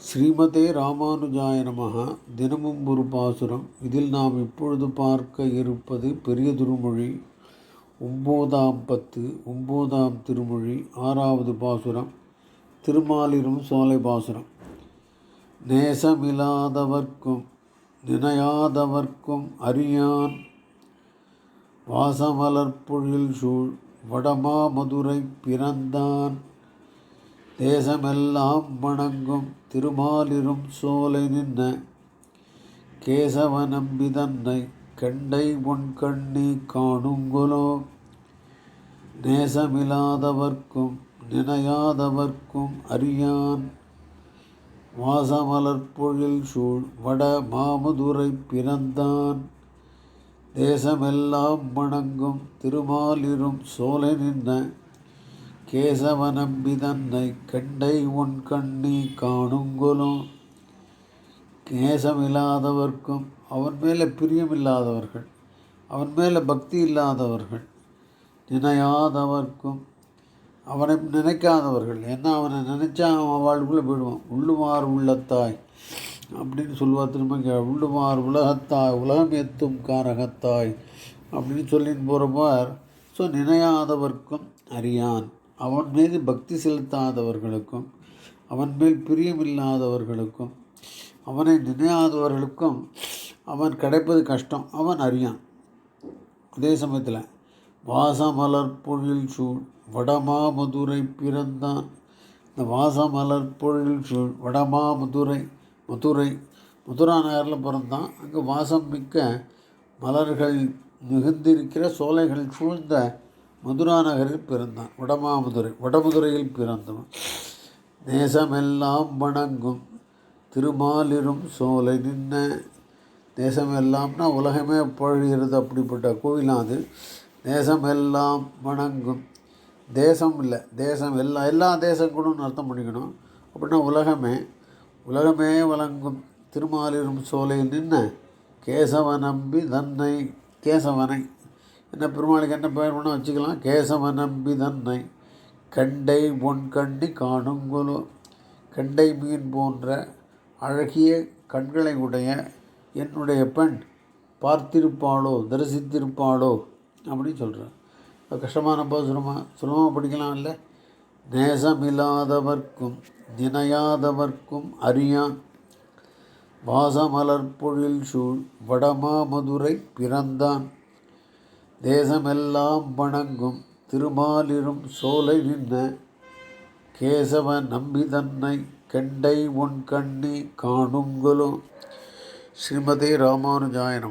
ஸ்ரீமதே ராமானுஜாய நமக. தினமும் ஒரு பாசுரம். இதில் நாம் இப்பொழுது பார்க்க இருப்பது பெரிய திருமொழி ஒம்போதாம் பத்து ஒம்போதாம் திருமொழி ஆறாவது பாசுரம். திருமாலிரும் சோலை பாசுரம். நேசமில்லாதவர்க்கும் நினையாதவர்க்கும் அறியான் வாசமலர்பொழில் சூழ் வடமாமதுரை பிறந்தான். தேசமெல்லாம் வணங்கும் திருமாலிரும் சோலை நின்ன கேசவ நம்பி தன்னை கண்டை உன் கண்ணி காணுங்கொலோ. நேசமில்லாதவர்க்கும் நினையாதவர்க்கும் அறியான் வாசமலர்பொழில் சூழ் வட மாமுதுரை பிறந்தான். தேசமெல்லாம் வணங்கும் திருமாலிரும் சோலை நின்ன கேசவ நம்பி தன்னை கண்டை உன் கண்ணி காணுங்கொலும் நேசமில்லாதவர்க்கும் அவன் மேலே பிரியமில்லாதவர்கள் அவன் மேலே பக்தி இல்லாதவர்கள் நினையாதவர்க்கும் அவனை நினைக்காதவர்கள். ஏன்னா அவனை நினச்சா அவன் வாழ்வுக்குள்ளே போயிடுவான். உள்ளுமாறு உள்ளத்தாய் அப்படின்னு சொல்லுவார் திரும்ப உள்ளுமார் உலகத்தாய் உலகம் எத்தும் காரகத்தாய் அப்படின்னு சொல்லின்னு போகிறப்பார் ஸோ நினையாதவர்க்கும் அறியான். அவன் மீது பக்தி செலுத்தாதவர்களுக்கும் அவன் மேல் பிரியமில்லாதவர்களுக்கும் அவனை நினையாதவர்களுக்கும் அவன் கிடைப்பது கஷ்டம் அவன் அறியான். அதே சமயத்தில் வாசமலர் பொழில் சூழ் வடமாமதுரை பிறந்தான். இந்த வாசமலர் பொழில் சூழ் வடமாமதுரை மதுரை மதுரா நகரில் பிறந்தான். அங்கே வாசம் மிக்க மலர்கள் மிகுந்திருக்கிற சோலைகள் சூழ்ந்த மதுரா நகரில் பிறந்தான். வடமாமதுரை வடமதுரையில் பிறந்தவன். தேசமெல்லாம் வணங்கும் திருமாலிரும் சோலை நின்ன தேசமெல்லாம்னா உலகமே பழகிறது அப்படிப்பட்ட கோவிலாம் அது தேசமெல்லாம் வணங்கும். தேசம் இல்லை தேசம் எல்லா எல்லா தேசங்களும் அர்த்தம் பண்ணிக்கணும். அப்படின்னா உலகமே உலகமே வழங்கும் திருமாலிரும் சோலையில் நின்ன கேசவ நம்பி தன்னை கேசவனை என்ன பெருமாளுக்கு என்ன பெயர் பண்ண வச்சுக்கலாம். கேசவ நம்பி தன்னை கண்டை பொன் கண்டி காணுங்குலு. கண்டை மீன் போன்ற அழகிய கண்களை உடைய என்னுடைய பெண் பார்த்திருப்பாளோ தரிசித்திருப்பாளோ அப்படின்னு சொல்கிறேன் கஷ்டமான சுலமாக சுலமாக படிக்கலாம் இல்லை. நேசமில்லாதவர்க்கும் நினையாதவர்க்கும் அறியான். வாசமலர் பொழில் சூழ் வடமாமதுரை பிறந்தான். தேசமெல்லாம் வணங்கும் திருமாலிரும் சோலை நின்ன கேசவ நம்பி தன்னை கெண்டை உன் கண்ணி காணுங்களும் ஸ்ரீமதே ராமானுஜாய நம.